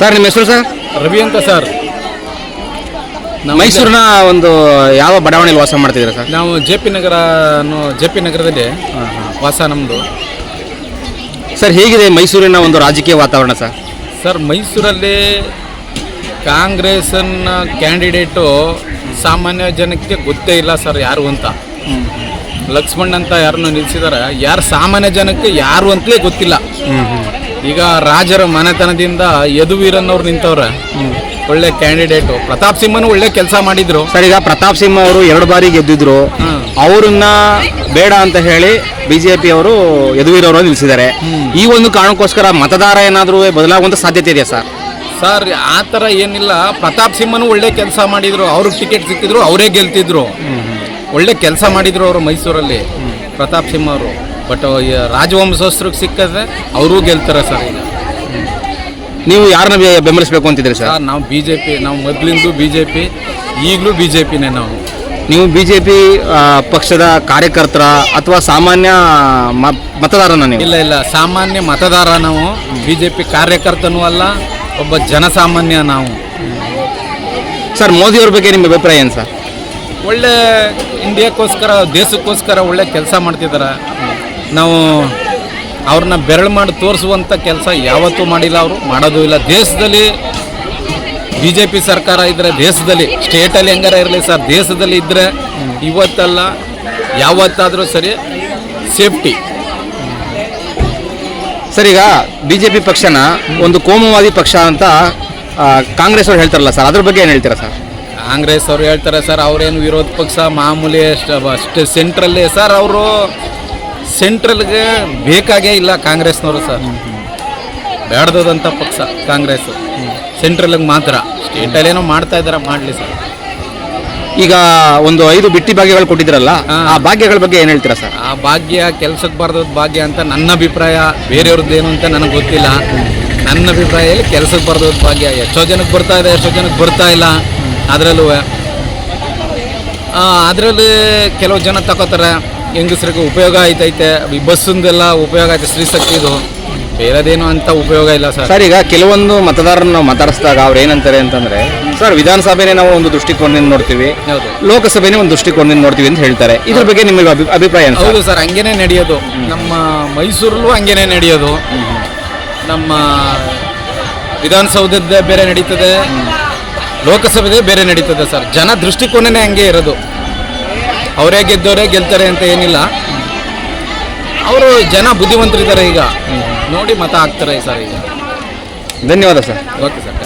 Sir ನಿಮ್ಮ ಹೆಸರು sir? Ravi ಅಂತ ಸರ್. ಮೈಸೂರಿನ ಒಂದು ಯಾವ ಬಡಾವಣೆಯಲ್ಲಿ ವಾಸ ಮಾಡ್ತಿದ್ದೀರಾ ಸರ್? ನಾವು ಜೆ ಪಿ ನಗರ ಅನ್ನೋ ಜೆ ಪಿ ನಗರದಲ್ಲಿ ವಾಸ ನಮ್ಮದು ಸರ್ ಹೇಗಿದೆ ಮೈಸೂರಿನ ಒಂದು ರಾಜಕೀಯ ವಾತಾವರಣ ಸರ್? ಸರ್ ಮೈಸೂರಲ್ಲಿ ಕಾಂಗ್ರೆಸ್ನ ಕ್ಯಾಂಡಿಡೇಟು ಸಾಮಾನ್ಯ ಜನಕ್ಕೆ ಗೊತ್ತೇ ಇಲ್ಲ ಸರ್ ಯಾರು ಅಂತ. ಲಕ್ಷ್ಮಣ್ ಅಂತ ಯಾರನ್ನು ನಿಲ್ಲಿಸಿದಾರೆ ಯಾರು ಸಾಮಾನ್ಯ ಜನಕ್ಕೆ ಯಾರು ಅಂತಲೇ ಗೊತ್ತಿಲ್ಲ. ಈಗ ರಾಜರ ಮನೆತನದಿಂದ ಯದುವೀರನ್ನವ್ರು ನಿಂತವ್ರೆ. ಒಳ್ಳೆ ಕ್ಯಾಂಡಿಡೇಟ್. ಪ್ರತಾಪ್ ಸಿಂಹನು ಒಳ್ಳೆ ಕೆಲಸ ಮಾಡಿದ್ರು. ಸರ್ ಈಗ ಪ್ರತಾಪ್ ಸಿಂಹ ಅವರು ಎರಡು ಬಾರಿ ಗೆದ್ದಿದ್ರು. ಅವರನ್ನ ಬೇಡ ಅಂತ ಹೇಳಿ ಬಿಜೆಪಿ ಅವರು ಯದುವೀರವರು ನಿಲ್ಲಿಸಿದ್ದಾರೆ ಈ ಒಂದು ಕಾರಣಕ್ಕೋಸ್ಕರ ಮತದಾರ ಏನಾದರೂ ಬದಲಾಗುವಂತ ಸಾಧ್ಯತೆ ಇದೆಯಾ ಸರ್? ಸರ್ ಆ ಥರ ಏನಿಲ್ಲ. ಪ್ರತಾಪ್ ಸಿಂಹನು ಒಳ್ಳೆ ಕೆಲಸ ಮಾಡಿದ್ರು. ಅವ್ರಿಗೆ ಟಿಕೆಟ್ ಸಿಕ್ಕಿದ್ರು ಅವರೇ ಗೆಲ್ತಿದ್ರು. ಒಳ್ಳೆ ಕೆಲಸ ಮಾಡಿದ್ರು ಅವರು ಮೈಸೂರಲ್ಲಿ. ಪ್ರತಾಪ್ ಸಿಂಹ ಅವರು. ಬಟ್ ರಾಜವಂಶಸ್ಥರಿಗೆ ಸಿಕ್ಕಿದ್ರೆ ಅವರೂ ಗೆಲ್ತಾರೆ ಸರ್ ಈಗ. ನೀವು ಯಾರನ್ನ ಬೆ- ಬೆಂಬಲಿಸಬೇಕು ಅಂತಿದ್ದೀರಿ ಸರ್? ಸರ್ ನಾವು ಬಿ ಜೆ ಪಿ ನಾವು ಮೊದಲಿಂದು ಬಿ ಜೆ ಪಿ ಈಗಲೂ ಬಿ ಜೆ ಪಿನೇ ನಾವು. ನೀವು ಬಿಜೆಪಿ ಪಕ್ಷದ ಕಾರ್ಯಕರ್ತರ ಅಥವಾ ಸಾಮಾನ್ಯ ಮ- ಮತದಾರನ ನೀವು? ಇಲ್ಲ ಇಲ್ಲ ಸಾಮಾನ್ಯ ಮತದಾರ ನಾವು. ಬಿ ಜೆ ಪಿ ಕಾರ್ಯಕರ್ತನೂ ಅಲ್ಲ ಒಬ್ಬ ಜನಸಾಮಾನ್ಯ ನಾವು. ಸರ್ ಮೋದಿಯವ್ರ ಬಗ್ಗೆ ನಿಮ್ಮ ಅಭಿಪ್ರಾಯ ಏನು ಸರ್? ಒಳ್ಳೆ ಇಂಡಿಯಾಕ್ಕೋಸ್ಕರ ದೇಶಕ್ಕೋಸ್ಕರ ಒಳ್ಳೆ ಕೆಲಸ ಮಾಡ್ತಿದ್ದಾರೆ ನಾವು ಅವ್ರನ್ನ ಬೆರಳು ಮಾಡಿ ತೋರಿಸುವಂಥ ಕೆಲಸ ಯಾವತ್ತೂ ಮಾಡಿಲ್ಲ ಅವರು ಮಾಡೋದೂ ಇಲ್ಲ. ದೇಶದಲ್ಲಿ ಬಿ ಜೆ ಪಿ ಸರ್ಕಾರ ಇದ್ದರೆ ದೇಶದಲ್ಲಿ ಸ್ಟೇಟಲ್ಲಿ ಹೆಂಗಾರ ಇರಲಿ ಸರ್ ದೇಶದಲ್ಲಿ ಇದ್ದರೆ ಇವತ್ತಲ್ಲ ಯಾವತ್ತಾದರೂ ಸರಿ ಸೇಫ್ಟಿ. ಸರ್ ಈಗ ಪಿ ಪಕ್ಷನ ಒಂದು ಕೋಮುವಾದಿ ಪಕ್ಷ ಅಂತ ಕಾಂಗ್ರೆಸ್ ಅವ್ರು ಹೇಳ್ತಾರಲ್ಲ ಸರ್ ಅದ್ರ ಬಗ್ಗೆ ಏನು ಹೇಳ್ತೀರಾ ಸರ್? ಕಾಂಗ್ರೆಸ್ ಅವ್ರು ಹೇಳ್ತಾರೆ ಸರ್ ಅವ್ರೇನು ವಿರೋಧ ಪಕ್ಷ ಮಾಮೂಲಿ ಅಷ್ಟು ಸೆಂಟ್ರಲ್ಲೇ ಸರ್ ಅವರು ಸೆಂಟ್ರಲ್ಗೆ ಬೇಕಾಗೇ ಇಲ್ಲ ಕಾಂಗ್ರೆಸ್ನವರು ಸರ್. ಬೇಡದಂಥ ಪಕ್ಷ ಕಾಂಗ್ರೆಸ್. ಸೆಂಟ್ರಲ್ಗೆ ಮಾತ್ರ. ಸ್ಟೇಟಲ್ಲೇನೋ ಮಾಡ್ತಾ ಇದ್ದಾರೆ ಮಾಡಲಿ ಸರ್. ಈಗ ಒಂದು ಐದು ಬಿಟ್ಟಿ ಭಾಗ್ಯಗಳು ಕೊಟ್ಟಿದ್ರಲ್ಲ ಆ ಭಾಗ್ಯಗಳ ಬಗ್ಗೆ ಏನು ಹೇಳ್ತೀರಾ ಸರ್? ಆ ಭಾಗ್ಯ ಕೆಲ್ಸಕ್ಕೆ ಬರ್ದದ ಭಾಗ್ಯ ಅಂತ ನನ್ನ ಅಭಿಪ್ರಾಯ. ಬೇರೆಯವ್ರದ್ದು ಏನು ಅಂತ ನನಗೆ ಗೊತ್ತಿಲ್ಲ. ನನ್ನ ಅಭಿಪ್ರಾಯದಲ್ಲಿ ಕೆಲ್ಸಕ್ಕೆ ಬರ್ದದ ಭಾಗ್ಯ. ಎಷ್ಟೋ ಜನಕ್ಕೆ ಬರ್ತಾ ಇದೆ ಎಷ್ಟೋ ಜನಕ್ಕೆ ಬರ್ತಾ ಇಲ್ಲ. ಅದರಲ್ಲೂ ಅದರಲ್ಲಿ ಕೆಲವು ಜನ ತಗೋತಾರೆ. ಹೆಂಗಸ್ರಿಗೆ ಉಪಯೋಗ ಆಯ್ತೈತೆ ಈ ಬಸ್ಸಿಂದೆಲ್ಲ ಉಪಯೋಗ ಆಯ್ತು ಸ್ತ್ರೀಶಕ್ತಿದು ಬೇರೆದೇನು ಅಂತ ಉಪಯೋಗ ಇಲ್ಲ ಸರ್. ಸರ್ ಈಗ ಕೆಲವೊಂದು ಮತದಾರರನ್ನ ನಾವು ಮಾತಾಡಿಸಿದಾಗ ಅವ್ರು ಏನಂತಾರೆ ಅಂತಂದ್ರೆ ಸರ್ ವಿಧಾನಸಭೆನೇ ನಾವು ಒಂದು ದೃಷ್ಟಿಕೋನದಿಂದ ನೋಡ್ತೀವಿ ಹೌದು. ಲೋಕಸಭೆನೇ ಒಂದು ದೃಷ್ಟಿಕೋನದಿಂದ ನೋಡ್ತೀವಿ ಅಂತ ಹೇಳ್ತಾರೆ. ಇದ್ರ ಬಗ್ಗೆ ನಿಮಗೆ ಅಭಿ- ಅಭಿಪ್ರಾಯ ಏನು ಸರ್? ಹೌದು ಸರ್ ಹಂಗೇನೆ ನಡೆಯೋದು. ನಮ್ಮ ಮೈಸೂರಲ್ಲೂ ಹಂಗೇನೆ ನಡೆಯೋದು. ನಮ್ಮ ವಿಧಾನಸೌಧದ್ದೇ ಬೇರೆ ನಡೀತದೆ ಲೋಕಸಭೆದೇ ಬೇರೆ ನಡೀತದೆ ಸರ್. ಜನ ದೃಷ್ಟಿಕೋನನೇ ಹಂಗೆ ಇರೋದು. ಅವರೇ ಗೆದ್ದವರೇ ಗೆಲ್ತಾರೆ ಅಂತ ಏನಿಲ್ಲ. ಅವರು ಜನ ಬುದ್ಧಿವಂತರಿದ್ದಾರೆ ಈಗ. ನೋಡಿ ಮತ ಹಾಕ್ತಾರೆ ಸರ್ ಈಗ. ಧನ್ಯವಾದ ಸರ್. Okay sir